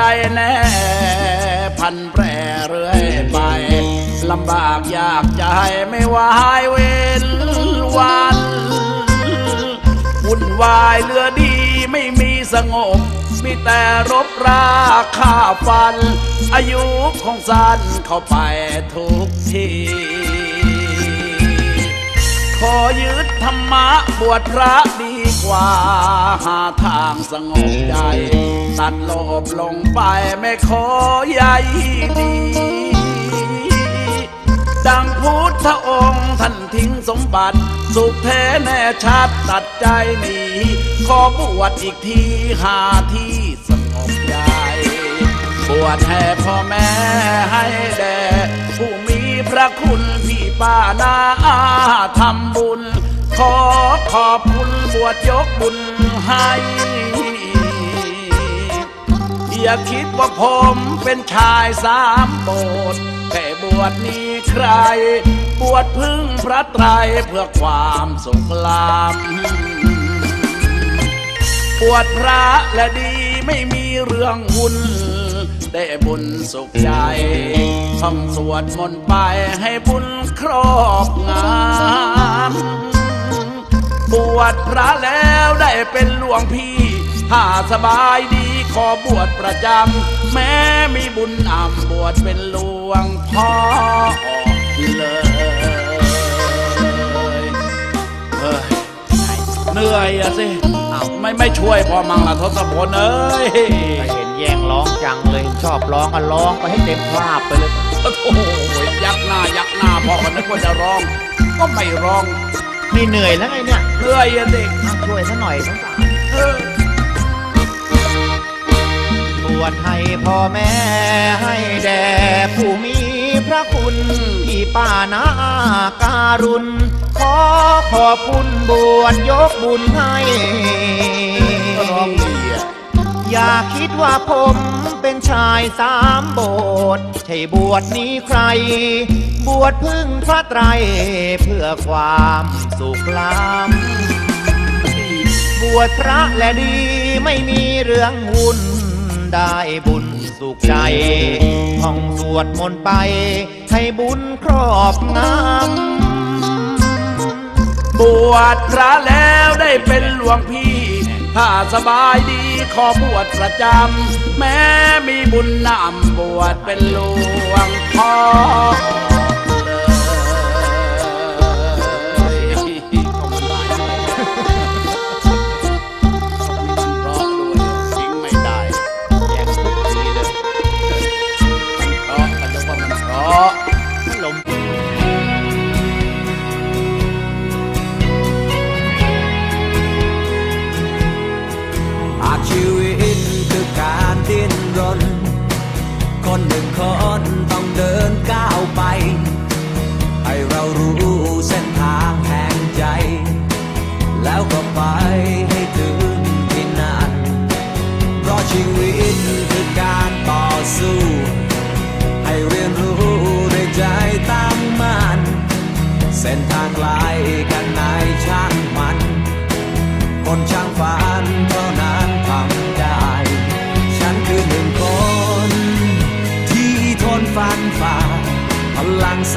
รแน่ พันแปรเรื่อยไปลำบากยากใจไม่วายเว้นวันวุ่นวายเรือดีไม่มีสงบ มีแต่รบราฆ่าฟัน อายุของสั้นเข้าไปทุกทีขอยึดธรรมะบวชพระดีกว่า หาทางสงบใจ ดโลภลงไปไม่ขอใยดี ดังพุทธองค์ท่านทิ้งสมบัติ สุขแท้แน่ชัดตัดใจหนีขอบวชอีกทีหาที่สงบใจบวชให้พ่อแม่ให้แด่ผู้มีพระคุณพี่ป้านาอาทำบุญ ขอขอบคุณบวชยกบุญให้ อย่าคิดว่าผมเป็นชายสามโบสแค่บวชนี้ใคร บวชพึ่งพระไตรเพื่อความสุขลำปวดพระและดีไม่มีเรื่องวุ่นได้บุญสุขใจท่องสวดมนต์ไปให้บุญครอบงามบวชพระแล้วได้เป็นหลวงพี่ถ้าสบายดี ขอบวชประจำ แม้มีบุญอ่ำบวชเป็นหลวงพ่อเลยเฮ้ยเหนื่อยอะสิอ้าวไม่ไม่ช่วยพอมังละทศพลเอ้ยก็เห็นแย่งร้องจังเลยชอบร้องก็ร้องไปให้เต็มคราบไปเลยโอ้โหยักหน้ายักหน้าพอกันนึกว่าจะร้อง ก็ไม่ร้องนี่เหนื่อยแล้วไงเนี่ยเหนื่อยอะสิเอาช่วยซะหน่อยสงสารเออบ วชให้พ่อแม่ให้แด่ผู้มีพระคุณพี่ป้านาการุณ ขอขอบคุณบวชยกบุญให้อย่าคิดว่าผมเป็นชายสามโบสถ์ใช่บวชนี้ใคร บวชพึ่งพระไตรเพื่อความสุขล้ำบวชพระและดีไม่มีเรื่องวุ่น ได้บุญสุขใจท่องสวดมนต์ไป ให้บุญครอบงำบวชพระแล้วได้เป็นหลวงพี่ ถ้าสบายดีขอบวชประจำ แม้มีบุญนำบวชเป็นหลวงพ่อ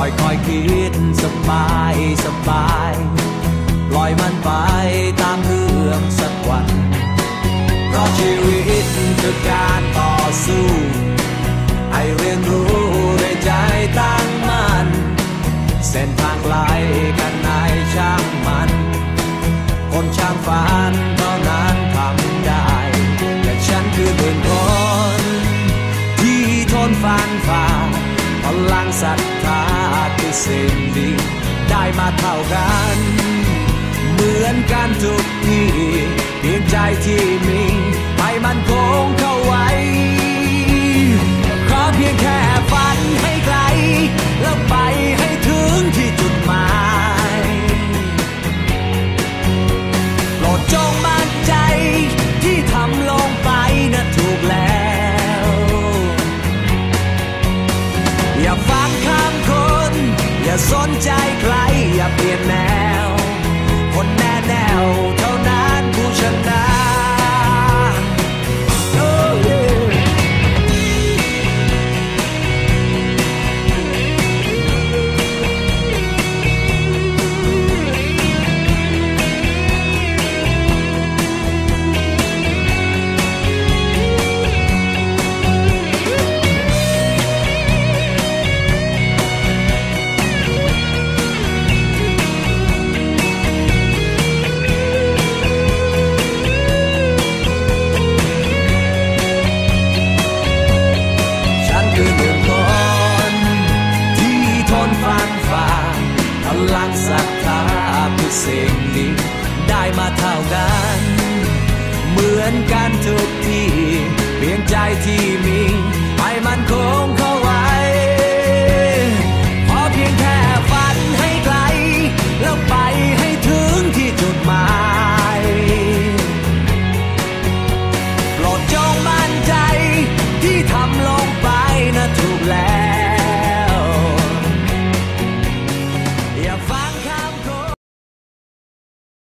ค่อยคอยคิดสบายสบายปล่อยมันไปตามเรื่องสักวัน เพราะชีวิตคือการต่อสู้ ให้เรียนรู้ในใจตั้งมัน่นเส้นทางไกลกันไหนช่างมัน คนช่างฝันเท่านั้นทำได้ แต่ฉันคือเนึ่งคนที่ทนฟันฝ่าพลังศรัทธา สิ่งดีได้มาเท่ากัน เหมือนกันทุกทีเพียงใจที่มีให้มันคงเข้าไว้ือนกันทุกทีเพียงใจที่มีไห้มันคง